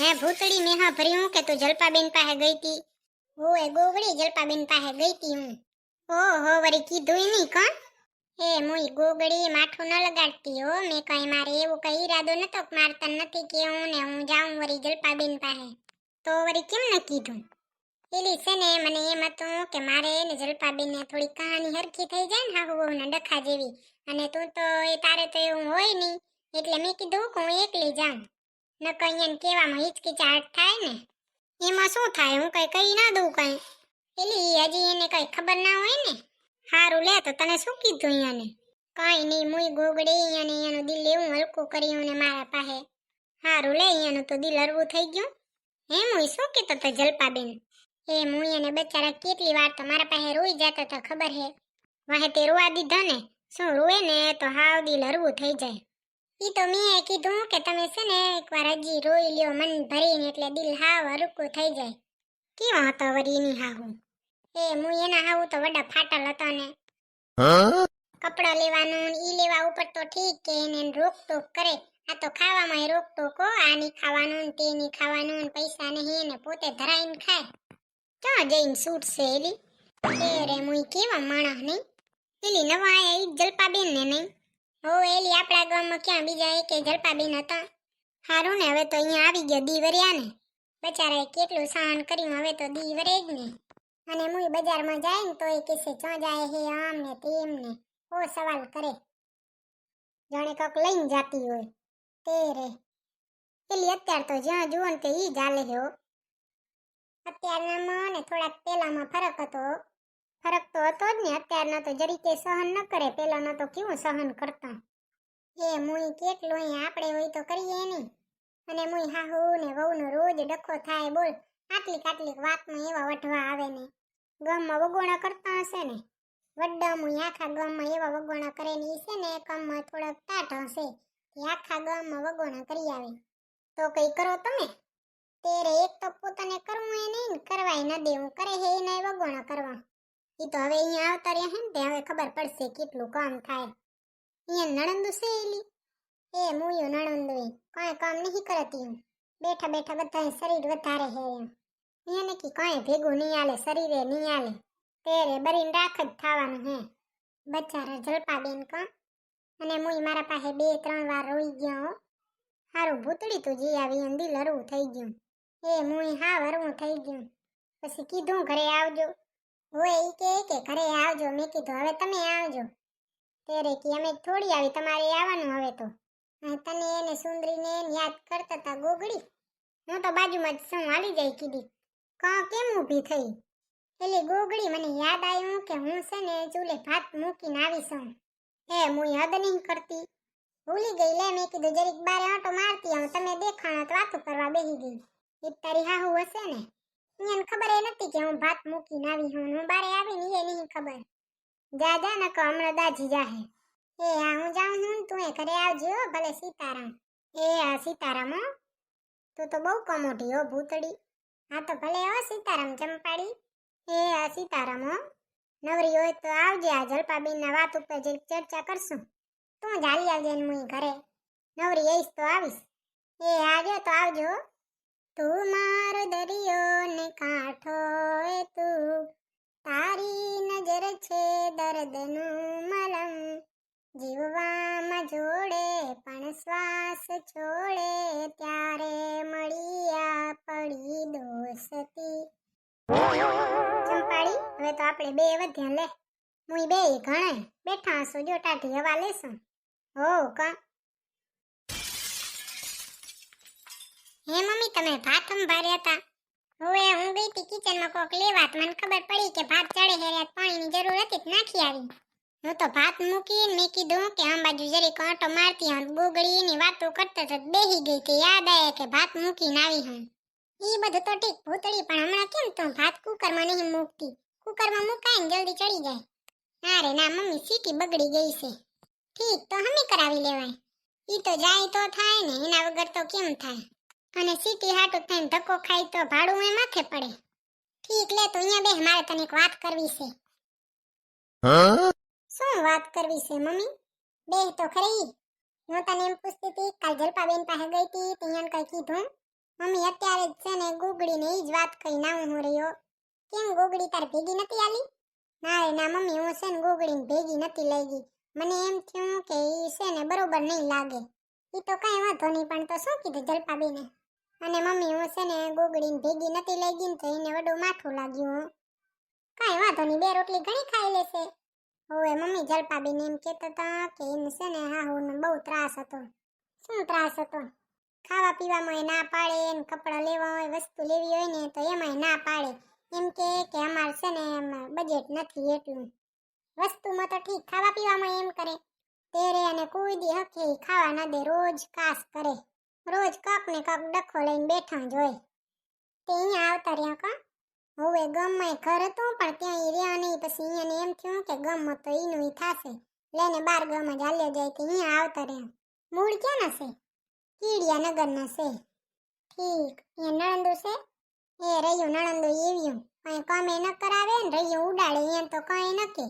હે ભૂતળી મેં હા ભર્યું કે તું જલપાબેન પાસે ગઈ તી ઓએ ગોગડી જલપાબેન પાસે ગઈ તી હું. ઓહો, વરી કીધું નહીં કોણ? એ મુઈ ગોગડી માઠું ન લગાડતી હો. મેં કઈ મારે એવું કઈ ઈરાદો નતો મારતા નથી કેવું ને હું જાઉં વરી જલપાબેન પાસે. તો વરી કેમ ન કીધું? એલી છે ને, મને એમ હતું કે મારે ને જલપાબેનને થોડી કહાની હરખી થઈ જાય ને હાહુ વહુના ડખા જેવી. અને તું તો એ તારે તો એવું હોય નહીં. એટલે મેં કીધું કે હું એકલી જાઉં. નકર અહીંયા કહેવામાં હિચકિચાટ થાય ને, એમાં શું થાય? હું કઈ કહી ના દઉં કઈ. એ હજી એને કઈ ખબર ના હોય ને સારું લે તો તને શું કીધું અહીંયાને કઈ નહીં, મુઈ ગોગડી અને એનું દિલ એવું હલકું કર્યું ને મારા પાસે. સારું લે અહીંયાનું તો દિલ હરવું થઈ ગયું. હે મુઈ, શું કીધો તો જલપાબેન? એ મુઈ અને બચારા કેટલી વાર તો મારા પાસે રોઈ જતા તો ખબર હે. વાહે તે રોવા દીધા ને, શું રોવે ને તો હાવ દિલ હરવું થઈ જાય. ઈ તો મેં કીધું કે તમે છે ને એકવાર હજી રોઈ લ્યો મન ભરીને એટલે દિલ હાવ હરુકું થઈ જાય. કેવો હતો વરી એની હાહુ? એ હું એના હાહુ તો વડા ફાટલ હતો ને. કપડા લેવાનું ને ઈ લેવા ઉપર તો ઠીક કે એને રોકટોક કરે. આ તો ખાવામાં રોકટોક હો આ ની ખાવાનું ને તે નહીં ખાવાનું ને પૈસા નહીં ને પોતે ધરાઈને ખાય. ક્યાં જઈને સૂટ છે એલી? એ રે મુઈ કેવા માણસ નહીં. એલી નવા આયા ઈ જલપાબેન ને નહીં. હો એલી આપણા ગામમાં ક્યાં, બીજા એકે જલપાબેન હતા? હારું ને, હવે તો અહીંયા આવી ગયો દીવર્યા ને બચારાએ કેટલું સહન કર્યું, હવે તો દીવરે જ ને. અને હું બજારમાં જાય ને તો એ કહેશે ચો જાય હે આમ ને તેમ ને ઓ સવાલ કરે. જાણે કોક લઈને જાતી હોય. તે રે. પેલી અત્યાર તો જ્યાં જુઓ ને તે ઈ જ હાલે હે હો. અત્યારનામાં ને થોડાક પહેલામાં ફરક હતો. ફરક તો હતો જ ને, અત્યારના તો જરીકે સહન ન કરે પેલાના તો કેવું સહન કરતા. એ મુઈ કેટલું આપણે હોય તો કરીએ નહીં અને મુઈ હાહુ ને વહુનો રોજ ડખો થાય બોલ, આટલી આટલી વાતમાં એવા વઢવા આવે ને. ગામમાં વગોણા કરતા હશે ને. વડ્ડા મુઈ આખા ગામમાં એવા વગોણા કરે ને છે ને કામમાં થોડાક તાટ હશે, એ આખા ગામમાં વગોણા કરી આવે. તો કઈ કરો તમે? તેરે એક તો પોતાને કરવું એ નહીં કરવાય ન દેવું, કરે હે એના વગોણા કરવા. ઈ તો હવે અહીંયા આવતા રહ્યા હે ને, તે હવે ખબર પડશે કેટલું કામ થાય. અહીંયા નણંદુ છે એલી? એ મુયો નણંદુ એ. કાંઈ કામ નહીં કરતી હું બેઠા બેઠા બધા શરીર વધારે હે અહીંયા નક્કી કાંઈ ભેગું નહીં આલે શરીરે નહીં આલે તેરે બરીને રાખ જ થવાનું હે. બચારા જલપાબેન કા. અને મુઈ મારા પાસે બે ત્રણ વાર રોઈ ગયો હો. હારું ભૂતળી તું જી આવી અંદી લરવું થઈ ગયું. એ મુઈ હાવ હરવું થઈ ગયું. પછી કીધું ઘરે આવજો. હોય એ કહે કે ઘરે આવજો. મેં કીધું, હવે તમે આવજો. તેરે કે અમે થોડી આવી, તમારે આવવાનું હવે તો. તને એને, સુંદરીને એને યાદ કરતા હતા ગોગડી હું તો બાજુમાં જ શું હાલી જાય કીધી. કાં, કેમ ઊભી થઈ? એટલે ગોગડી મને યાદ આવ્યું કે હું છે ને ચૂલે ભાત મૂકીને આવી છું. હે હું યાદ નહીં કરતી. ભૂલી ગઈ લે, મેં કીધું, જરીક બારે આંટો મારતી આવું, તમે દેખાણો તો વાતું કરવા બેસી ગઈ. એ તારી હાહુ હશે ને? એને ખબર એ નથી કે હું ભાત મૂકીને આવી હું હું બારે આવીને એ નહીં ખબર. જા જા નકો હમણાં દાજી જાહે. એ, આ હું જાઉં છું તું એ ઘરે આવજો ભલે સીતારામ. એ, આ સીતારામ તું તો બહુ કમોટી હો, ભૂતડી. હા તો ભલે હો, સીતારામ ચંપાડી એ, આ સીતારામ હો. નવરી હોય તો આવજે આ જલપાબેનના વાત ઉપર જે ચર્ચા કરશું. તું જ આવજે હું ઘરે. નવરી આવીશ તો આવીશ. એ આવજો તો આવજો. તું મારો દરિયો ને કાંઠો એ તું. તારી નજર છે દર્દનું મલમ. જીવવામાં જોડે પણ શ્વાસ છોડે. ત્યારે મળ્યા પડી દોસ્તી. ચંપાડી હવે તો આપણે બે વધ્યા લે. મુઈ બે ઘણે બેઠા છું જો ટાઢી હવા લેશું. હો, કા? હે મમ્મી, તમે ભાત સંભાળ્યા હતા? હવે હું ગઈ હતી કિચનમાં કોક લેવા તો મને ખબર પડી કે ભાત ચડે હેર્યા પાણીની જરૂર હતી તો નાખી આવી. હું તો ભાત મૂકીને મેં કીધું કે આમ બાજુ જરી કાંટો મારતી હું એની વાતો કરતા તો બેહી ગઈ કે યાદ આવે કે ભાત મૂકીને આવી હું ઈ બધું તો ઠીક ભૂતળી, પણ હમણાં કેમ તો ભાત કુકરમાં નહીં મૂકતી? કુકરમાં મુકાય ને જલ્દી ચડી જાય. ના રે, ના, મમ્મી, સીટી બગડી ગઈ છે. ઠીક, તો હમી કરાવી લેવાય. ઈ તો જાય તો થાય ને, એના વગર તો કેમ થાય? અને સીટી હાટું થઈને ધક્કો ખાય તો ભાડું એ માથે પડે. ઠીક લે તો અહીંયા બે મારે તને એક વાત કરવી છે. શું વાત કરવી છે મમ્મી? બે તો ખરી. હું તને એમ પૂછતી હતી કાલ જલપાબેન પાસે ગઈ હતી ત્યાં કઈ કીધું? મમ્મી અત્યારે જ છે ને ગુગડીને એ જ વાત કઈ ના હું રહ્યો. કેમ ગુગડી તાર ભેગી નથી આલી? ના રે ના મમ્મી હું છે ને ગોગડીને ભેગી નથી લઈ ગઈ મને એમ થયું કે એ છે ને બરોબર નહીં લાગે. એ તો કાંઈ વાંધો નહીં પણ તો શું કીધું જલપાબેને? અને મમ્મી, હું છે ને ગોગડીને ભેગી નથી લઈ ગઈ ને તો એને વડું માથું લાગ્યું. કાંઈ વાંધો નહીં, બે રોટલી ઘણી ખાઈ લેશે. હવે મમ્મી જલપાબેન એમ કહેતા હતા કે એને છે ને હા હું બહુ ત્રાસ હતો. શું ત્રાસ હતો? ખાવા પીવામાં ના પાડે, એને કપડાં લેવા હોય, વસ્તુ લેવી હોય ને તો એમાંય ના પાડે. એમ કે કે અમારે છે ને એમાં બજેટ નથી એટલું. વસ્તુમાં તો ઠીક, ખાવા પીવામાં એમ કરે. તેરે અને કોઈ દી હકે ખાવા ના દે, રોજ કાસ કરે. રોજ કાક ને કક ડખો લઈને બેઠા જ હોય. તે અહીંયા આવતા રહ્યા કા હવે ગમમાં ઘર હતું, પણ ત્યાં એ રહ્યા નહીં. પછી અહીંયાને એમ થયું કે ગમ તો એનું એ થશે. લઈને બાર ગમ જ હાલ્યો જાય તે અહીંયા આવતા રહ્યા. મૂળ ક્યાંના છે? કીડિયા નગરના છે. ઠીક એ નણંદુ છે? એ રહ્યું નણંદુ એવ્યું કઈ કામે ન કરાવે ને રહ્યું ઉડાડે એમ તો કઈ ન કે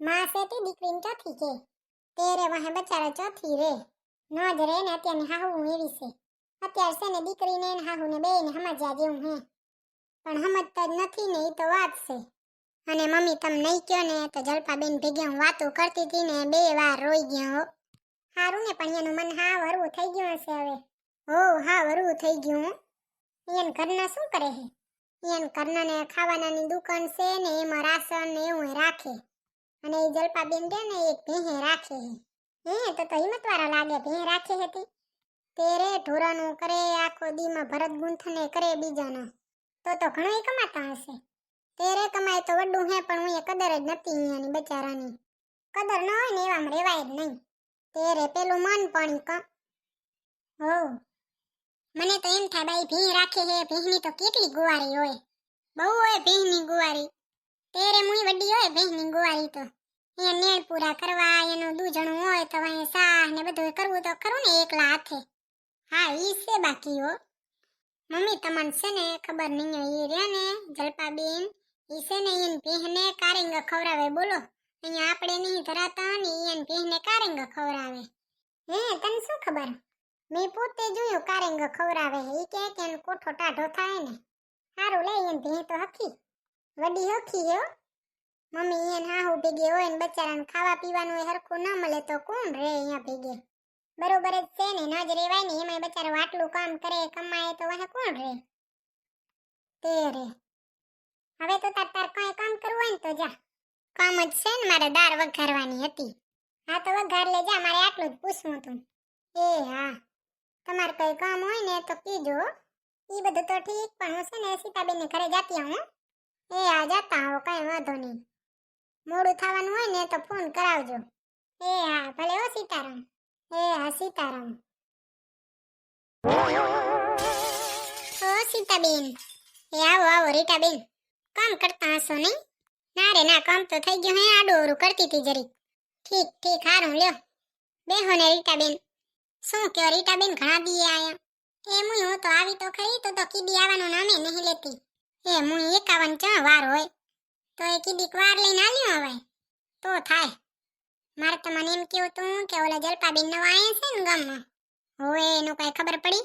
માં છે તે, દીકરીને ચોથી કે. તેરે વાહે બચારા ચોથી રે. ન જ રે ને અત્યારની હાહુ એવી છે. અત્યારે છે ને દીકરીને ને હાહુને બેયને સમજ્યા જેવું હે. પણ સમજતા જ નથી ને એ તો વાત છે. અને મમ્મી તમે નહીં કહો ને તો જલપાબેન ભેગી હું વાતો કરતી હતી ને બે વાર રોઈ ગયા હો. સારું ને પણ એનું મન હા વરવું થઈ ગયું હશે હવે. હો હા વરવું થઈ ગયું હો. એન ઘરના શું કરે છે એન ઘરના ને ખાવાનાની દુકાન છે ને એમાં રાશન ને એવું રાખે. અને એ જલપાબેન રે ને એક ભેહે રાખે હે. હે, તો તો હિંમતવાળા લાગે ભેહ રાખે હતી. તેરે ઢોરાનું કરે, આખો દીમાં ભરત ગુંથને કરે બીજાના. તો તો ઘણો કમાતા હશે. તેરે કમાય તો વડું હે, પણ હું એ કદર જ નથી અહીંયાની બચારાની. કદર ન હોય ને એવામાં રેવાય જ નહીં. તેરે પેલું મન પણ ક હો, મને તો એમ થાય બાઈ, ભીં રાખે હે, ભીંની તો કેટલી ગુવારી હોય. બહુ હોય ભીંની ગુવારી. તેરે મુઈ વડી હોય ભીંની ગુવારી તો. એ નેળ પૂરા કરવા, એનું દૂજણું હોય તો અહીં સાહ ને બધું કરવું તો ખરું ને એકલા હાથે. હા, ઈ છે બાકી હો. મમ્મી, તમને છે ને ખબર નહીં એ રહ્યા ને જલપાબેન, ઈ છે ને એન ભીંને કારેંગ ખવડાવે, બોલો. અહીંયા આપણે નહીં ધરાતા ને એન ભીંને કારેંગ ખવડાવે. હે, તને શું ખબર? મેં પોતે જોયું કારેંગ ખવડાવે, ઈ કે કે કોઠો ટાઢો થાય ને. સારું લે એન ભી તો હખી. વડી હખી હો. મમ્મી એને હાહુ ભેગી હોય ને બચારાને ખાવા પીવાનું હોય હરખું ન મળે તો કોણ રે અહીંયા ભેગે બરોબર જ છે ને ન જ રેવાય ને એમાંય બચારો આટલું કામ કરે કમાય તો વાહે કોણ રે તે રે હવે તો તાર તાર કઈ કામ કરવું હોય ને તો જા કામ જ છે ને મારે દાળ વઘારવાની હતી. હા, તો વઘાર લે જા, મારે આટલું જ પૂછવું હતું. એ હા, તમારે કઈ કામ હોય ને તો કીજો હો. ઈ બધું તો ઠીક, પણ હું છે ને સીતાબેનને ઘરે જાતી આવું હો. એ આ જાતા આવો કઈ વાંધો નહીં. મોડું થવાનું હોય ને તો ફોન કરાવજો. એ હા, ભલે હો સીતારામ. એ હા, સીતારામ. ઓ સીતાબેન. એ આવો આવો, રીટાબેન. કામ કરતા હશો નહીં? ના રે, ના, કામ તો થઈ ગયું હે, આડું અવળું કરતી હતી જરી ઠીક ઠીક, હારું, લ્યો. બેહો ને, રીટાબેન. શું કયો, રીટાબેન, ઘણા દીએ આયા? એ મુઈ હું તો આવી તો ખરી, તો તો કીડી આવવાનું નામે નહીં લેતી. એ મુઈ એકાવન ચા વાર હોય. તો એ કીડીક વાર લઈને આલ્યો હવે. તો થાય. મારે તમને એમ કેવું તું કે ઓલા જલપાબેન નવા આવ્યા છે ને ગામમાં? હવે એનું કઈ ખબર પડી?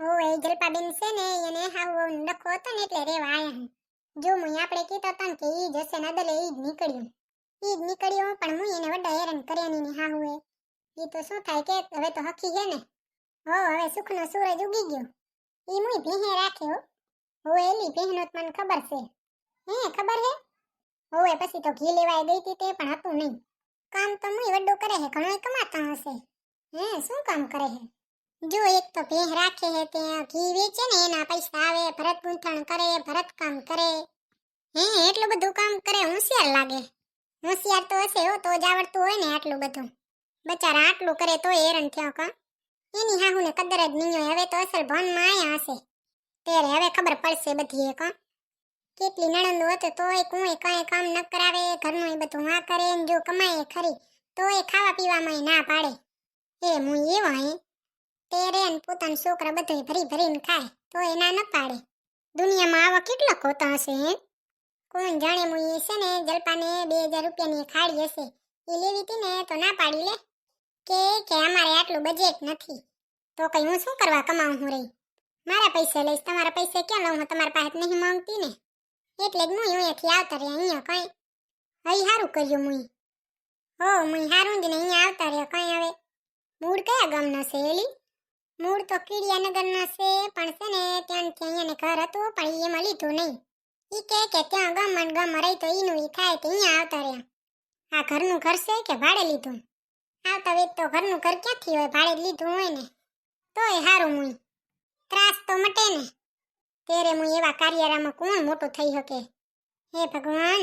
હવે એ જલપાબેન છે ને એને હાવ ડખો હતો ને એટલે રેવા આવ્યા જો મુ આપણે કીધો હતો ને કે એ જ હશે ને અદલે એ જ નીકળ્યું. એ જ નીકળ્યું પણ હું એને વડા હેરાન કર્યા નહીં હા હાહુ એ. તો શું થાય કે હવે તો હકી છે ને. હો, હવે સુખનો સૂરજ ઉગી ગયો. એ મુઈ ભેહે રાખ્યો. હો એલી ભેહનો તો મને ખબર છે. હે, ખબર હે? હવે પછી તો ઘી લેવાય ગઈ તી તે પણ હતું નહીં. કામ તો મુઈ વડું કરે હે ઘણો કમાતા હશે. હે, શું કામ કરે હે? જો એક તો ભેહ રાખે હે ત્યાં, ઘી વેચે ને એના પૈસા આવે, ભરત ગૂંથણ કરે, ભરત કામ કરે. હે, એટલું બધું કામ કરે, હોશિયાર લાગે. હોશિયાર તો હશે હો, તો જ આવડતું હોય ને આટલું બધું. બચારા આટલું કરે તો હેરાન થયો કા? એની હાહુને કદર જ નહીં હોય, હવે તો અસલ ભનમાં આયા હશે. ત્યારે હવે ખબર પડશે બધી એ કા? કેટલી નણંદો હતો તોય કોઈ કાંઈ કામ ન કરાવે, ઘરનું એ બધું આ કરે, ને જો કમાય ખરી, તોય ખાવા પીવામાં ના પાડે. એ હું એવો હે તેરે ને પોતાના છોકરા બધું ભરી ભરીને ખાય, તોય ના ન પાડે. દુનિયામાં આવા કેટલા ખોતા હશે હે? કોણ જાણે હું એ છે ને, જલપાને બે હજાર રૂપિયાની ખાડી હશે, એ લેવી હતી ને તો ના પાડી લે. કે કે અમારે આટલું બજેટ નથી, તો કઈ હું શું કરવા કમાઉં હું રહી? મારા પૈસે લઈશ, તમારા પૈસે ક્યાં લઉં, હું તમારા પાસે નહીં માંગતી ને? એટલે જ મુઈ અહીંયાથી આવતા રહ્યા, અહીંયા કઈ. અહીં સારું કર્યું મુઈ હો મુઈ સારું જ ને અહીંયા આવતા રહ્યા, કઈ હવે. મૂળ કયા ગામનો છે, એલી? મૂળ તો કીડિયાનગરનો છે, પણ છે ને ત્યાં અહીંયા ઘર હતું, પણ એમાં લીધું નહીં. ઈ કે કે ત્યાં ગામમાં ગામમાં રહી તો ઈનું ઈ થાય તો અહીંયા આવતા રહ્યા. આ ઘરનું ઘર છે કે ભાડે લીધું? આવતા વેત તો ઘરનું ઘર ક્યાંથી હોય, ભાડે લીધું હોય ને. તોય સારું મુઈ ત્રાસ તો મટે ને. તેરે મુઈ એવા કાર્યરામાં કોણ મોટું થઈ શકે હે ભગવાન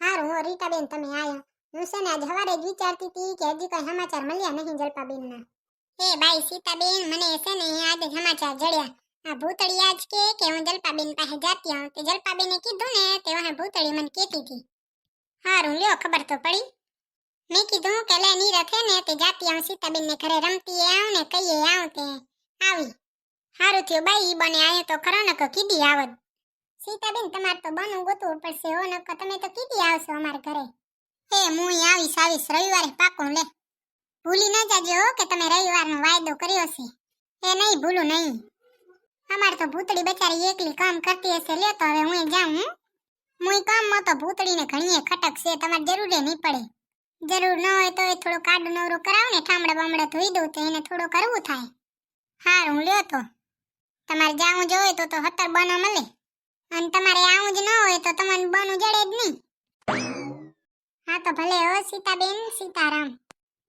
હારું હો રીટાબેન તમે આયા હું છે ને આજ સવારે જ વિચારતી હતી કે હજી કઈ સમાચાર મળ્યા નહીં જલપાબેનના હે બાઈ સીતાબેન મને છે ને આજે સમાચાર જડ્યા આ ભૂતળી આજ કે કે હું જલપાબેન પાસે જાતી આવું તે જલપાબેને કીધું ને, તે વહે ભૂતળી મને કહેતી હતી હારું, લ્યો ખબર તો પડી। મેં કીધું કે લે, નીરથ હે ને તે જાતી આવું સીતાબેન ને ઘરે રમતી આવું ને કહીએ આવું તે. આવી. હારું થયું બાઈ બને, આયા તો ખરો નકો કીધી આવત. સીતાબેન, તમારે તો બનવું ગોતવું પડશે હો નકો તમે તો કીધી આવશો અમાર ઘરે. હે, હું આવીશ આવીશ, રવિવારે પાકું લે. ભૂલી ન જાજો કે તમે રવિવારનો વાયદો કર્યો છે. એ નહીં ભૂલું, નહીં. અમારે તો ભૂતળી બચારી એકલી કામ કરતી હશે લે તો હવે હું જાઉં હું કામ કામમાં તો ભૂતળીને ઘણીએ ખટક છે, તમારે જરૂરે નહીં પડે. જરૂર ન હોય તો એ થોડું કાડું નવરું કરાવ ને, ઠામડા બામડા ધોઈ દઉં તો એને થોડું કરવું થાય. હારું, લ્યો તો. તમારે જાવું જ હોય તો તો હતર બનો મળે અને તમારે આવું જ ન હોય તો તમને બનું જડે જ નહીં. હા તો ભલે હો, સીતાબેન, સીતારામ.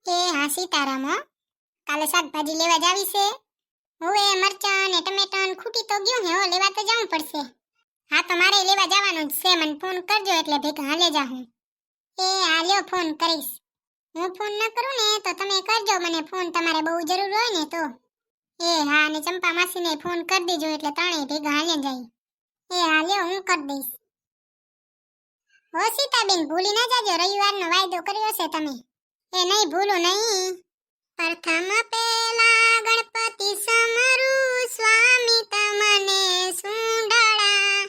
એ હા, સીતારામ હો. કાલે શાકભાજી લેવા જાવી છે હવે મરચાં ને ટમેટા ખૂટી તો ગયું ને હો, લેવા તો જવું પડશે. હા તો મારે લેવા જવાનું જ છે, મને ફોન કરજો એટલે ભેગા હાલે જાઉં એ હાલ્યો ફોન કરીશ. હું ફોન ન કરું ને તો તમે કરજો, મને ફોન તમારે બહુ જરૂર હોય ને તો. એ હા અને ચંપા માસીને ફોન કરી દેજો એટલે ત્રણેય ભેગા હાલે જાય એ હા લ્યો હું કર દઈશ હો સીતાબેન ભૂલી ના જાજો રવિવારનો વાયદો કર્યો છે તમે એ નહીં ભૂલો નહીં પ્રથમ પેલા ગણપતિ સમરુ સ્વામી તમને સુંડળા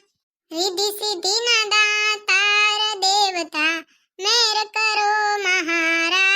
વિધિ સિદ્ધિ ના દાતાર દેવતા મેર કરો મહારાજ